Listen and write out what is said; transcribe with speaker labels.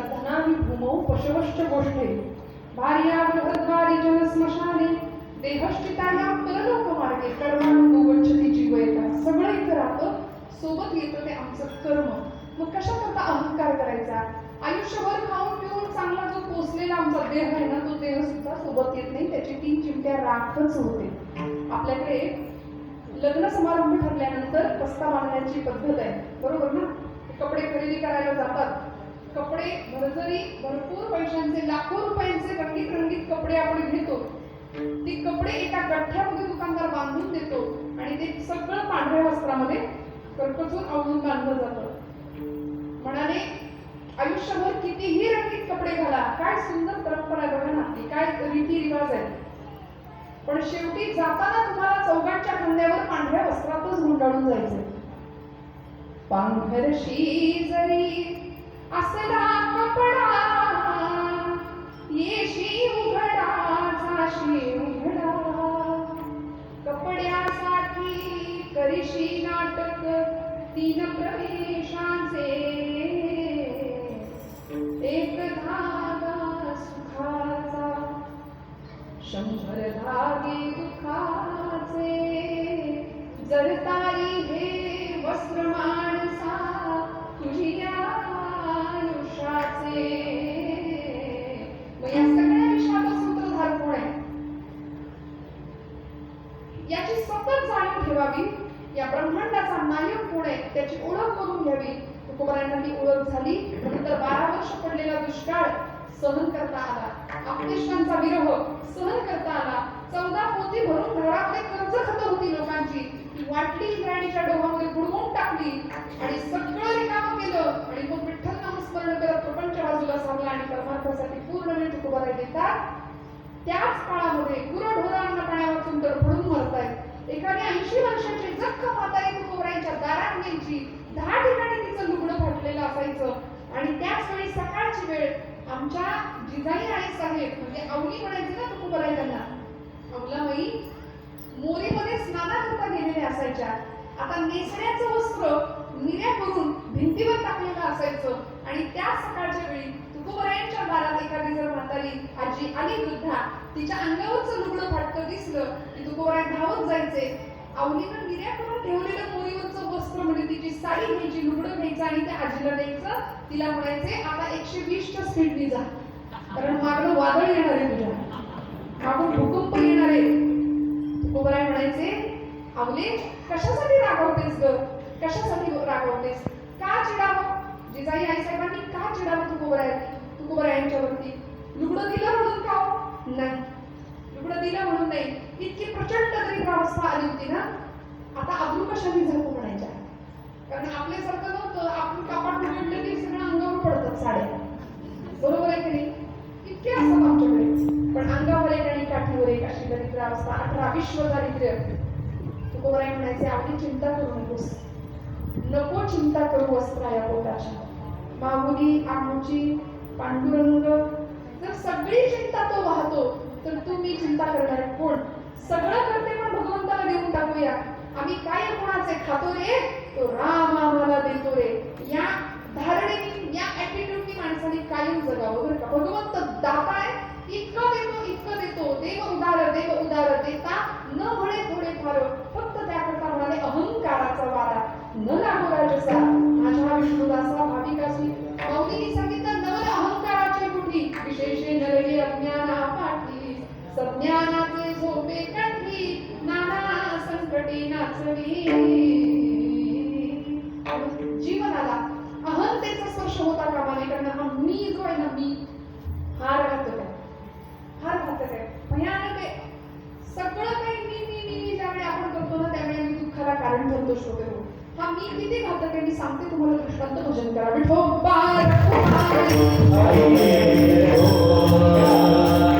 Speaker 1: धनानि भूमौ पशवश्च गोष्ठे। भार्या बृहद्वारी जनस्मशाने देहश्चिताया परलोकमार्गे कर्मानुगो गच्छति जीव एका सगळं इथं राहतं सोबत येतं ते आमचं कर्म। मग कशा करता अहंकार करायचा? आयुष्यभर खाऊन पिऊन चांगला जो पोचलेला आमचा देह आहे ना तो देह सुद्धा सोबत येत नाही त्याची तीन चिमट्या राखच होते. आपल्याकडे लग्न समारंभ ठरल्यानंतर कस्ता बांधण्याची पद्धत आहे. बरोबर ना? कपडे खरेदी करायला जातात. कपडे भरजरी भरपूर पैशांचे लाखो रुपयांचे रंगीत रंगीत कपडे आपण घेतो. ते कपडे एका गठ्ठ्यामध्ये दुकानदार बांधून देतो आणि ते सगळं पांढऱ्या वस्त्रामध्ये कर्कचून आवळून बांधलं जातं. म्हणाले आयुष्यभर कितीही रंगीत कपडे घाला काय सुंदर परंपरा बघा ना काय रीती रिवाज आहे. पण शेवटी जाताना तुम्हाला चौघांच्या खांद्यावर पांढऱ्या वस्त्रातच गुंडाळून जायचंय. पांघरशी जरी असला कपडा येशी उघडा जाशी उघडा. कपड्यासाठी करीशी नाटक तीन प्रवेशांचे. एक धागा सुखाचा शंभर धागे दुःखाचे. जरता करून घ्यावी तुकोबारायांना ओळख झाली. नंतर बारा वर्ष पडलेला दुष्काळ सहन करता आला. आपतेष्टांचा विरह सहन करता आला. चौदा पोती भरून घरामध्ये कर्ज खत होती लोकांची. वाटली इंद्राणीच्या डोहामध्ये बुडवून टाकली. आणि सगळं रिकाम केलं. आणि मग विठ्ठल नामस्मरण करत प्रपंच बाजूला सांगला आणि परमार्थासाठी पूर्ण वेळ तुकोबाराय देतात त्याच काळामध्ये गुरढोरांना पाण्यावाचून भरून मरतायत. एखाद्या ऐंशी वर्षाची जख्ख म्हातारी तुकोबरायांच्या दारात न्यायची दहा ठिकाणी तिचं लुगडं फाटलेलं असायचं आणि त्याच वेळी वेळ आमच्या जिजाई आणि साहेब म्हणजे अवली म्हणायचे ना तुकोबराय त्यांना. अवलाबाई मोरीमध्ये स्नानाकरता गेलेल्या असायच्या. आता नेसण्याचं वस्त्र निऱ्या करून भिंतीवर टाकलेलं असायचं. आणि त्या सकाळच्या वेळी तुकोबरायांच्या दारात एखादी जर म्हातारी आजी आली वृद्धा. तिच्या अंगावरचं लुगडं फाटकं दिसलं की तुकोबराय धावत जायचे. अवलीनं निर्या करून ठेवलेलं मोरीवरचं वस्त्र म्हणजे तिची साडी घ्यायची लुगडं घ्यायचं आणि त्या आजीला द्यायचं. तिला म्हणायचे आता एकशे वीसच्या स्पीडनी जा. कारण मागं वादळ येणार आहे तुझ्या. मागून भूकंप येणार आहे. तुकोबराय म्हणायचे अवले कशासाठी रागवतेस ग? कशासाठी रागवतेस? का चिडावं? जिजाई आई साहेबांनी का चिडावं तुकोबराय तुकोबरायांच्यावरती लुगडं दिलं म्हणून का हो? नाही. दिलं म्हणून नाही इतकी प्रचंड दरिद्रावस्था आली होती ना. आता अजून कशाने झळकू म्हणायच्या? कारण आपल्यासारखं नव्हतं आपण कापड म्हटलं की सगळं अंगावर पडतात साड्या. बरोबर आहे की नाही? इतके असतात आमच्याकडे. पण अंगावर एक आणि काठीवर एक अशी दरिद्रावस्था अठरा विश्व दारिद्र्य तुकोबराय म्हणायचे आपली चिंता करू नकोस. नको चिंता करू वस्त्रा या पोटाची. मागुली आमची पांडुरंग जर सगळी चिंता तो वाहतो तर तुम्ही चिंता करणार कोण? सगळं करते पण भगवंताला देऊन टाकूया. आम्ही काय कोणाचे खातो रे तो राम आम्हाला देतो रे संकटी जीवनाला अहंतेचा स्पर्श होता कामा नये कारण हा मी जो आहे ना मी हार घातक आहे हार घातक आहे भयानक आहे सगळं काही मी मी मी मी ज्यावेळी आपण करतो ना त्यावेळी मी दुःखाला कारण ठरतो श्रोते हो हा मी किती घातक आहे मी सांगते तुम्हाला दृष्टांत भजन करा. विठोबा रखुमाई.